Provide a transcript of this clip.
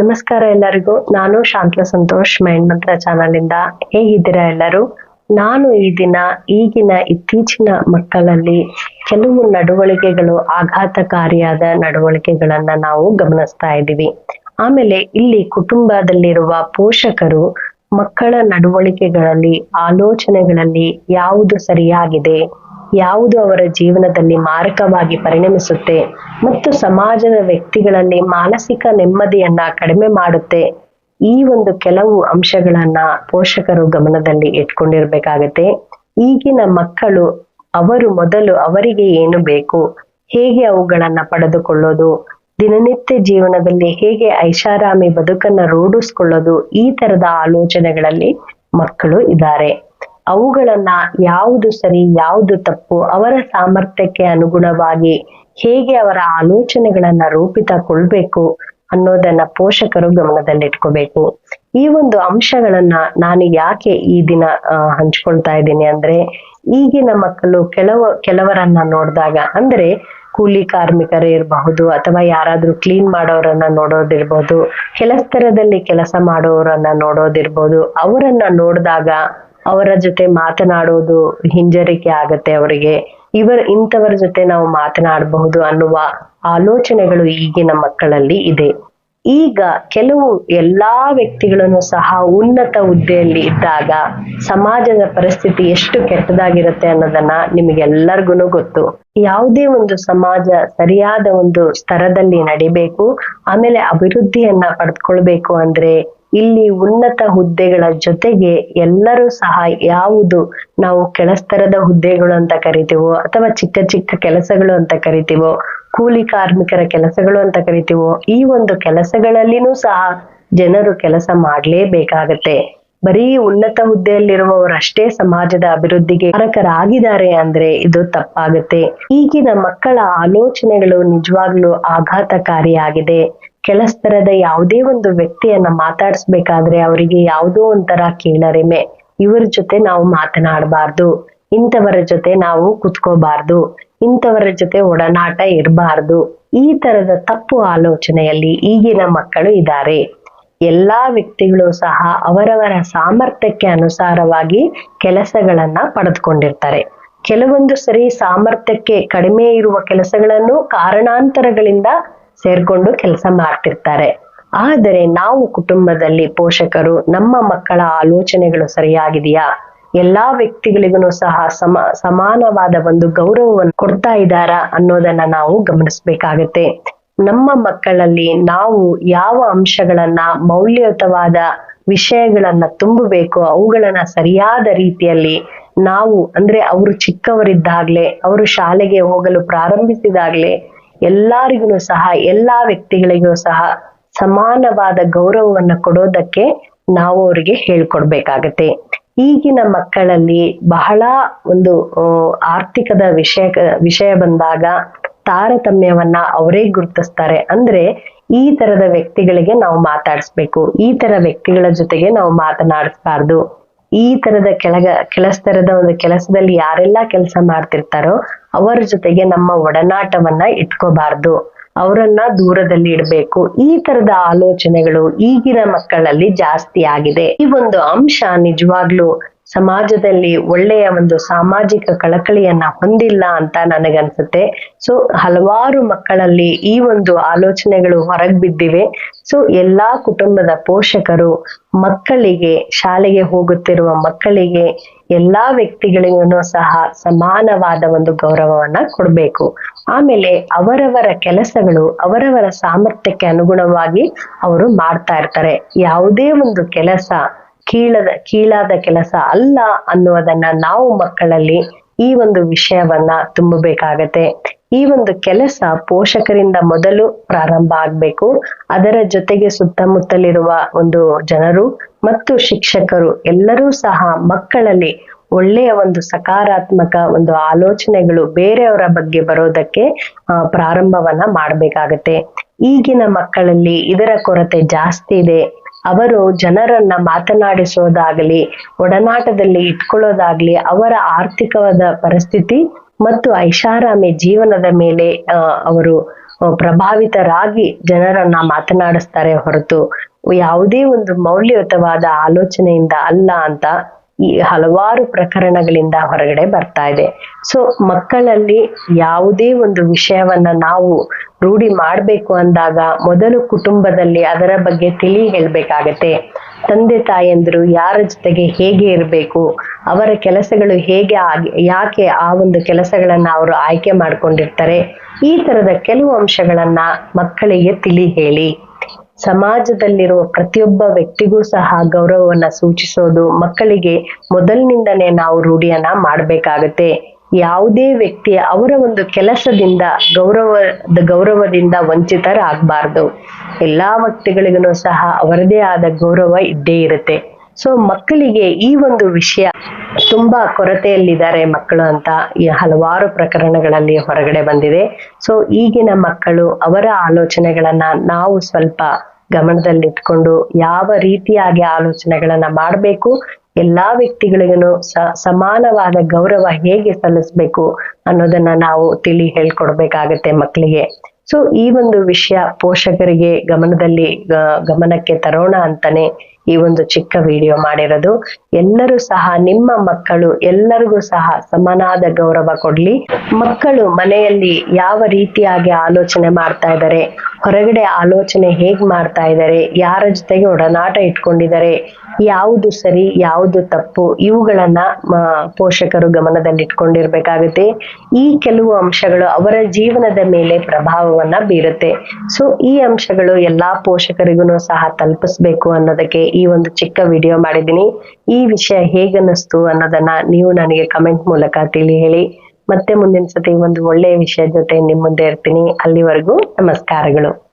ನಮಸ್ಕಾರ ಎಲ್ಲರಿಗೂ. ನಾನು ಶಾಂತ ಸಂತೋಷ್ ಮೈಂಡ್ ಮಂತ್ರ ಚಾನಲ್ ಇಂದ ಹೇಗಿದ್ದೀರಾ ಎಲ್ಲರೂ? ನಾನು ಈ ದಿನ, ಈಗಿನ ಇತ್ತೀಚಿನ ಮಕ್ಕಳಲ್ಲಿ ಕೆಲವು ನಡವಳಿಕೆಗಳು ಆಘಾತಕಾರಿಯಾದ ನಡವಳಿಕೆಗಳನ್ನ ನಾವು ಗಮನಿಸ್ತಾ ಇದ್ದೀವಿ. ಆಮೇಲೆ ಇಲ್ಲಿ ಕುಟುಂಬದಲ್ಲಿರುವ ಪೋಷಕರು ಮಕ್ಕಳ ನಡವಳಿಕೆಗಳಲ್ಲಿ, ಆಲೋಚನೆಗಳಲ್ಲಿ ಯಾವುದು ಸರಿಯಾಗಿದೆ? ಯಾವುದು ಅವರ ಜೀವನದಲ್ಲಿ ಮಾರಕವಾಗಿ ಪರಿಣಮಿಸುತ್ತೆ ಮತ್ತು ಸಮಾಜದ ವ್ಯಕ್ತಿಗಳಲ್ಲಿ ಮಾನಸಿಕ ನೆಮ್ಮದಿಯನ್ನ ಕಡಿಮೆ ಮಾಡುತ್ತೆ, ಈ ಒಂದು ಕೆಲವು ಅಂಶಗಳನ್ನ ಪೋಷಕರು ಗಮನದಲ್ಲಿ ಇಟ್ಕೊಂಡಿರ್ಬೇಕಾಗತ್ತೆ. ಈಗಿನ ಮಕ್ಕಳು, ಅವರು ಮೊದಲು ಅವರಿಗೆ ಏನು ಬೇಕು, ಹೇಗೆ ಅವುಗಳನ್ನ ಪಡೆದುಕೊಳ್ಳೋದು, ದಿನನಿತ್ಯ ಜೀವನದಲ್ಲಿ ಹೇಗೆ ಐಷಾರಾಮಿ ಬದುಕನ್ನ ರೂಢಿಸ್ಕೊಳ್ಳೋದು, ಈ ತರದ ಆಲೋಚನೆಗಳಲ್ಲಿ ಮಕ್ಕಳು ಇದ್ದಾರೆ. ಅವುಗಳನ್ನ ಯಾವುದು ಸರಿ, ಯಾವುದು ತಪ್ಪು, ಅವರ ಸಾಮರ್ಥ್ಯಕ್ಕೆ ಅನುಗುಣವಾಗಿ ಹೇಗೆ ಅವರ ಆಲೋಚನೆಗಳನ್ನ ರೂಪಿತಗೊಳ್ಬೇಕು ಅನ್ನೋದನ್ನ ಪೋಷಕರು ಗಮನದಲ್ಲಿಟ್ಕೋಬೇಕು. ಈ ಒಂದು ಅಂಶಗಳನ್ನ ನಾನು ಯಾಕೆ ಈ ದಿನ ಹಂಚ್ಕೊಳ್ತಾ ಇದ್ದೀನಿ ಅಂದ್ರೆ, ಈಗಿನ ಮಕ್ಕಳು ಕೆಲವು, ಕೆಲವರನ್ನ ನೋಡಿದಾಗ, ಅಂದ್ರೆ ಕೂಲಿ ಕಾರ್ಮಿಕರೇ ಇರಬಹುದು ಅಥವಾ ಯಾರಾದ್ರೂ ಕ್ಲೀನ್ ಮಾಡೋರನ್ನ ನೋಡೋದಿರ್ಬೋದು ಕೆಲಸದಲ್ಲಿ ಕೆಲಸ ಮಾಡೋರನ್ನ ನೋಡೋದಿರ್ಬೋದು, ಅವರನ್ನ ನೋಡಿದಾಗ ಅವರ ಜೊತೆ ಮಾತನಾಡೋದು ಹಿಂಜರಿಕೆ ಆಗತ್ತೆ ಅವರಿಗೆ. ಇವರ ಇಂಥವರ ಜೊತೆ ನಾವು ಮಾತನಾಡಬಹುದು ಅನ್ನುವ ಆಲೋಚನೆಗಳು ಈಗಿನ ಮಕ್ಕಳಲ್ಲಿ ಇದೆ. ಈಗ ಕೆಲವು ಎಲ್ಲಾ ವ್ಯಕ್ತಿಗಳನ್ನು ಸಹ ಉನ್ನತ ಹುದ್ದೆಯಲ್ಲಿ ಇದ್ದಾಗ ಸಮಾಜದ ಪರಿಸ್ಥಿತಿ ಎಷ್ಟು ಕೆಟ್ಟದಾಗಿರುತ್ತೆ ಅನ್ನೋದನ್ನ ನಿಮಗೆಲ್ಲರಿಗೂ ಗೊತ್ತು. ಯಾವುದೇ ಒಂದು ಸಮಾಜ ಸರಿಯಾದ ಒಂದು ಸ್ತರದಲ್ಲಿ ನಡಿಬೇಕು, ಆಮೇಲೆ ಅಭಿವೃದ್ಧಿಯನ್ನ ಪಡೆದುಕೊಳ್ಬೇಕು ಅಂದ್ರೆ ಇಲ್ಲಿ ಉನ್ನತ ಹುದ್ದೆಗಳ ಜೊತೆಗೆ ಎಲ್ಲರೂ ಸಹ ಯಾವುದು ನಾವು ಕೆಳಸ್ತರದ ಹುದ್ದೆಗಳು ಅಂತ ಕರಿತೀವೋ ಅಥವಾ ಚಿಕ್ಕ ಚಿಕ್ಕ ಕೆಲಸಗಳು ಅಂತ ಕರಿತೀವೋ, ಕೂಲಿ ಕಾರ್ಮಿಕರ ಕೆಲಸಗಳು ಅಂತ ಕರಿತೀವೋ, ಈ ಒಂದು ಕೆಲಸಗಳಲ್ಲಿನೂ ಸಹ ಜನರು ಕೆಲಸ ಮಾಡಲೇಬೇಕಾಗತ್ತೆ. ಬರೀ ಉನ್ನತ ಹುದ್ದೆಯಲ್ಲಿರುವವರಷ್ಟೇ ಸಮಾಜದ ಅಭಿವೃದ್ಧಿಗೆ ಕಾರಕರಾಗಿದ್ದಾರೆ ಅಂದ್ರೆ ಇದು ತಪ್ಪಾಗುತ್ತೆ. ಈಗಿನ ಮಕ್ಕಳ ಆಲೋಚನೆಗಳು ನಿಜವಾಗ್ಲೂ ಆಘಾತಕಾರಿಯಾಗಿದೆ. ಕೆಲಸ್ತರದ ಯಾವುದೇ ಒಂದು ವ್ಯಕ್ತಿಯನ್ನ ಮಾತಾಡಿಸ್ಬೇಕಾದ್ರೆ ಅವರಿಗೆ ಯಾವುದೋ ಒಂಥರ ಕೀಳರಿಮೆ. ಇವರ ಜೊತೆ ನಾವು ಮಾತನಾಡಬಾರ್ದು. ಇಂಥವರ ಜೊತೆ ನಾವು ಕುತ್ಕೋಬಾರ್ದು. ಇಂಥವರ ಜೊತೆ ಒಡನಾಟ ಇರಬಾರ್ದು. ಈ ತರದ ತಪ್ಪು ಆಲೋಚನೆಯಲ್ಲಿ ಈಗಿನ ಮಕ್ಕಳು ಇದ್ದಾರೆ. ಎಲ್ಲಾ ವ್ಯಕ್ತಿಗಳು ಸಹ ಅವರವರ ಸಾಮರ್ಥ್ಯಕ್ಕೆ ಅನುಸಾರವಾಗಿ ಕೆಲಸಗಳನ್ನ ಪಡೆದುಕೊಂಡಿರ್ತಾರೆ. ಕೆಲವೊಂದು ಸರಿ ಸಾಮರ್ಥ್ಯಕ್ಕೆ ಕಡಿಮೆ ಇರುವ ಕೆಲಸಗಳನ್ನು ಕಾರಣಾಂತರಗಳಿಂದ ಸೇರ್ಕೊಂಡು ಕೆಲಸ ಮಾಡ್ತಿರ್ತಾರೆ. ಆದರೆ ನಾವು ಕುಟುಂಬದಲ್ಲಿ ಪೋಷಕರು, ನಮ್ಮ ಮಕ್ಕಳ ಆಲೋಚನೆಗಳು ಸರಿಯಾಗಿದೆಯಾ? ಎಲ್ಲಾ ವ್ಯಕ್ತಿಗಳಿಗೂ ಸಹ ಸಮ, ಸಮಾನವಾದ ಒಂದು ಗೌರವವನ್ನು ಕೊಡ್ತಾ ಇದ್ದಾರಾ ಅನ್ನೋದನ್ನ ನಾವು ಗಮನಿಸ್ಬೇಕಾಗತ್ತೆ. ನಮ್ಮ ಮಕ್ಕಳಲ್ಲಿ ನಾವು ಯಾವ ಅಂಶಗಳನ್ನ, ಮೌಲ್ಯಯುತವಾದ ವಿಷಯಗಳನ್ನ ತುಂಬಬೇಕು, ಅವುಗಳನ್ನ ಸರಿಯಾದ ರೀತಿಯಲ್ಲಿ ನಾವು, ಅಂದ್ರೆ ಅವರು ಚಿಕ್ಕವರಿದ್ದಾಗ್ಲೆ, ಅವರು ಶಾಲೆಗೆ ಹೋಗಲು ಪ್ರಾರಂಭಿಸಿದಾಗ್ಲೇ ಎಲ್ಲರಿಗೂ ಸಹ, ಎಲ್ಲಾ ವ್ಯಕ್ತಿಗಳಿಗೂ ಸಹ ಸಮಾನವಾದ ಗೌರವವನ್ನು ಕೊಡೋದಕ್ಕೆ ನಾವು ಅವರಿಗೆ ಹೇಳ್ಕೊಡ್ಬೇಕಾಗತ್ತೆ. ಈಗಿನ ಮಕ್ಕಳಲ್ಲಿ ಬಹಳ ಒಂದು ಆರ್ಥಿಕದ ವಿಷಯ ವಿಷಯ ಬಂದಾಗ ತಾರತಮ್ಯವನ್ನ ಅವರೇ ಗುರುತಿಸ್ತಾರೆ. ಅಂದ್ರೆ ಈ ತರದ ವ್ಯಕ್ತಿಗಳಿಗೆ ನಾವು ಮಾತಾಡಿಸ್ಬೇಕು. ಈ ತರ ವ್ಯಕ್ತಿಗಳ ಜೊತೆಗೆ ನಾವು ಮಾತನಾಡಿಸ್ಬಾರ್ದು. ಈ ತರದ ಕೆಳಗ ಕೆಲಸದ ಒಂದು ಕೆಲಸದಲ್ಲಿ ಯಾರೆಲ್ಲ ಕೆಲಸ ಮಾಡ್ತಿರ್ತಾರೋ ಅವರ ಜೊತೆಗೆ ನಮ್ಮ ಒಡನಾಟವನ್ನ ಇಟ್ಕೋಬಾರ್ದು. ಅವರನ್ನ ದೂರದಲ್ಲಿ ಇಡಬೇಕು. ಈ ತರದ ಆಲೋಚನೆಗಳು ಈಗಿನ ಮಕ್ಕಳಲ್ಲಿ ಜಾಸ್ತಿ ಆಗಿದೆ. ಈ ಒಂದು ಅಂಶ ನಿಜವಾಗ್ಲೂ ಸಮಾಜದಲ್ಲಿ ಒಳ್ಳೆಯ ಒಂದು ಸಾಮಾಜಿಕ ಕಳಕಳಿಯನ್ನ ಹೊಂದಿಲ್ಲ ಅಂತ ನನಗನ್ಸುತ್ತೆ. ಸೊ ಹಲವಾರು ಮಕ್ಕಳಲ್ಲಿ ಈ ಒಂದು ಆಲೋಚನೆಗಳು ಹೊರಗ್ ಬಿದ್ದಿವೆ. ಸೊ ಎಲ್ಲಾ ಕುಟುಂಬದ ಪೋಷಕರು ಮಕ್ಕಳಿಗೆ, ಶಾಲೆಗೆ ಹೋಗುತ್ತಿರುವ ಮಕ್ಕಳಿಗೆ ಎಲ್ಲಾ ವ್ಯಕ್ತಿಗಳಿಗೂ ಸಹ ಸಮಾನವಾದ ಒಂದು ಗೌರವವನ್ನ ಕೊಡಬೇಕು. ಆಮೇಲೆ ಅವರವರ ಕೆಲಸಗಳು, ಅವರವರ ಸಾಮರ್ಥ್ಯಕ್ಕೆ ಅನುಗುಣವಾಗಿ ಅವರು ಮಾಡ್ತಾ ಇರ್ತಾರೆ. ಯಾವುದೇ ಒಂದು ಕೆಲಸ ಕೀಳದ, ಕೀಳಾದ ಕೆಲಸ ಅಲ್ಲ ಅನ್ನುವುದನ್ನ ನಾವು ಮಕ್ಕಳಲ್ಲಿ ಈ ಒಂದು ವಿಷಯವನ್ನ ತುಂಬಬೇಕಾಗತ್ತೆ. ಈ ಒಂದು ಕೆಲಸ ಪೋಷಕರಿಂದ ಮೊದಲು ಪ್ರಾರಂಭ ಆಗ್ಬೇಕು. ಅದರ ಜೊತೆಗೆ ಸುತ್ತಮುತ್ತಲಿರುವ ಒಂದು ಜನರು ಮತ್ತು ಶಿಕ್ಷಕರು ಎಲ್ಲರೂ ಸಹ ಮಕ್ಕಳಲ್ಲಿ ಒಳ್ಳೆಯ ಒಂದು ಸಕಾರಾತ್ಮಕ ಒಂದು ಆಲೋಚನೆಗಳು ಬೇರೆಯವರ ಬಗ್ಗೆ ಬರೋದಕ್ಕೆ ಪ್ರಾರಂಭವನ್ನ ಮಾಡ್ಬೇಕಾಗತ್ತೆ. ಈಗಿನ ಮಕ್ಕಳಲ್ಲಿ ಇದರ ಕೊರತೆ ಜಾಸ್ತಿ ಇದೆ. ಅವರು ಜನರನ್ನ ಮಾತನಾಡಿಸೋದಾಗ್ಲಿ, ಒಡನಾಟದಲ್ಲಿ ಇಟ್ಕೊಳ್ಳೋದಾಗ್ಲಿ, ಅವರ ಆರ್ಥಿಕವಾದ ಪರಿಸ್ಥಿತಿ ಮತ್ತು ಐಷಾರಾಮಿ ಜೀವನದ ಮೇಲೆ ಅವರು ಪ್ರಭಾವಿತರಾಗಿ ಜನರನ್ನ ಮಾತನಾಡಿಸ್ತಾರೆ ಹೊರತು ಯಾವುದೇ ಒಂದು ಮೌಲ್ಯಯುತವಾದ ಆಲೋಚನೆಯಿಂದ ಅಲ್ಲ ಅಂತ ಈ ಹಲವಾರು ಪ್ರಕರಣಗಳಿಂದ ಹೊರಗಡೆ ಬರ್ತಾ ಇದೆ. ಸೊ ಮಕ್ಕಳಲ್ಲಿ ಯಾವುದೇ ಒಂದು ವಿಷಯವನ್ನ ನಾವು ರೂಢಿ ಮಾಡಬೇಕು ಅಂದಾಗ ಮೊದಲು ಕುಟುಂಬದಲ್ಲಿ ಅದರ ಬಗ್ಗೆ ತಿಳಿ ಹೇಳಬೇಕಾಗತ್ತೆ. ತಂದೆ ತಾಯಂದಿರು ಯಾರ ಜೊತೆಗೆ ಹೇಗೆ ಇರಬೇಕು, ಅವರ ಕೆಲಸಗಳು ಹೇಗೆ ಆಗಿ, ಯಾಕೆ ಆ ಒಂದು ಕೆಲಸಗಳನ್ನ ಅವರು ಆಯ್ಕೆ ಮಾಡ್ಕೊಂಡಿರ್ತಾರೆ, ಈ ತರದ ಕೆಲವು ಅಂಶಗಳನ್ನ ಮಕ್ಕಳಿಗೆ ತಿಳಿ ಹೇಳಿ. ಸಮಾಜದಲ್ಲಿರುವ ಪ್ರತಿಯೊಬ್ಬ ವ್ಯಕ್ತಿಗೂ ಸಹ ಗೌರವವನ್ನ ಸೂಚಿಸೋದು ಮಕ್ಕಳಿಗೆ ಮೊದಲಿನಿಂದನೇ ನಾವು ರೂಢಿಯನ್ನ ಮಾಡ್ಬೇಕಾಗತ್ತೆ. ಯಾವುದೇ ವ್ಯಕ್ತಿ ಅವರ ಒಂದು ಕೆಲಸದಿಂದ ಗೌರವದ ಗೌರವದಿಂದ ವಂಚಿತರಾಗಬಾರ್ದು. ಎಲ್ಲಾ ವ್ಯಕ್ತಿಗಳಿಗೂ ಸಹ ಅವರದೇ ಆದ ಗೌರವ ಇದ್ದೇ ಇರುತ್ತೆ. ಸೊ ಮಕ್ಕಳಿಗೆ ಈ ಒಂದು ವಿಷಯ ತುಂಬಾ ಕೊರತೆಯಲ್ಲಿದ್ದಾರೆ ಮಕ್ಕಳು ಅಂತ ಈ ಹಲವಾರು ಪ್ರಕರಣಗಳಲ್ಲಿ ಹೊರಗಡೆ ಬಂದಿದೆ. ಸೊ ಈಗಿನ ಮಕ್ಕಳು ಅವರ ಆಲೋಚನೆಗಳನ್ನ ನಾವು ಸ್ವಲ್ಪ ಗಮನದಲ್ಲಿಟ್ಕೊಂಡು ಯಾವ ರೀತಿಯಾಗಿ ಆಲೋಚನೆಗಳನ್ನ ಮಾಡಬೇಕು ಎಲ್ಲಾ ವ್ಯಕ್ತಿಗಳಿಗೂ ಸಮಾನವಾದ ಗೌರವ ಹೇಗೆ ಸಲ್ಲಿಸ್ಬೇಕು ಅನ್ನೋದನ್ನ ನಾವು ತಿಳಿ ಹೇಳ್ಕೊಡ್ಬೇಕಾಗತ್ತೆ ಮಕ್ಕಳಿಗೆ ಸೊ ಈ ಒಂದು ವಿಷಯ ಪೋಷಕರಿಗೆ ಗಮನದಲ್ಲಿ ಗಮನಕ್ಕೆ ತರೋಣ ಅಂತಾನೆ ಈ ಒಂದು ಚಿಕ್ಕ ವಿಡಿಯೋ ಮಾಡಿರೋದು. ಎಲ್ಲರೂ ಸಹ ನಿಮ್ಮ ಮಕ್ಕಳು ಎಲ್ಲರಿಗೂ ಸಹ ಸಮನಾದ ಗೌರವ ಕೊಡ್ಲಿ. ಮಕ್ಕಳು ಮನೆಯಲ್ಲಿ ಯಾವ ರೀತಿಯಾಗಿ ಆಲೋಚನೆ ಮಾಡ್ತಾ ಇದ್ದಾರೆ, ಹೊರಗಡೆ ಆಲೋಚನೆ ಹೇಗ್ ಮಾಡ್ತಾ ಇದ್ದಾರೆ, ಯಾರ ಜೊತೆಗೆ ಒಡನಾಟ ಇಟ್ಕೊಂಡಿದ್ದಾರೆ, ಯಾವುದು ಸರಿ, ಯಾವುದು ತಪ್ಪು, ಇವುಗಳನ್ನ ಪೋಷಕರು ಗಮನದಲ್ಲಿಟ್ಕೊಂಡಿರ್ಬೇಕಾಗುತ್ತೆ. ಈ ಕೆಲವು ಅಂಶಗಳು ಅವರ ಜೀವನದ ಮೇಲೆ ಪ್ರಭಾವವನ್ನ ಬೀರುತ್ತೆ. ಸೊ ಈ ಅಂಶಗಳು ಎಲ್ಲಾ ಪೋಷಕರಿಗೂ ಸಹ ತಲುಪಿಸ್ಬೇಕು ಅನ್ನೋದಕ್ಕೆ ಒಂದು ಚಿಕ್ಕ ವಿಡಿಯೋ ಮಾಡಿದ್ದೀನಿ. ಈ ವಿಷಯ ಹೇಗನ್ನಿಸ್ತು ಅನ್ನೋದನ್ನ ನೀವು ನನಗೆ ಕಮೆಂಟ್ ಮೂಲಕ ತಿಳಿ ಹೇಳಿ ಮತ್ತೆ ಮುಂದಿನ ಸತಿ ಒಂದು ಒಳ್ಳೆಯ ವಿಷಯ ಜೊತೆ ನಿಮ್ಮ ಮುಂದೆ ಇರ್ತೀನಿ. ಅಲ್ಲಿವರೆಗೂ ನಮಸ್ಕಾರಗಳು.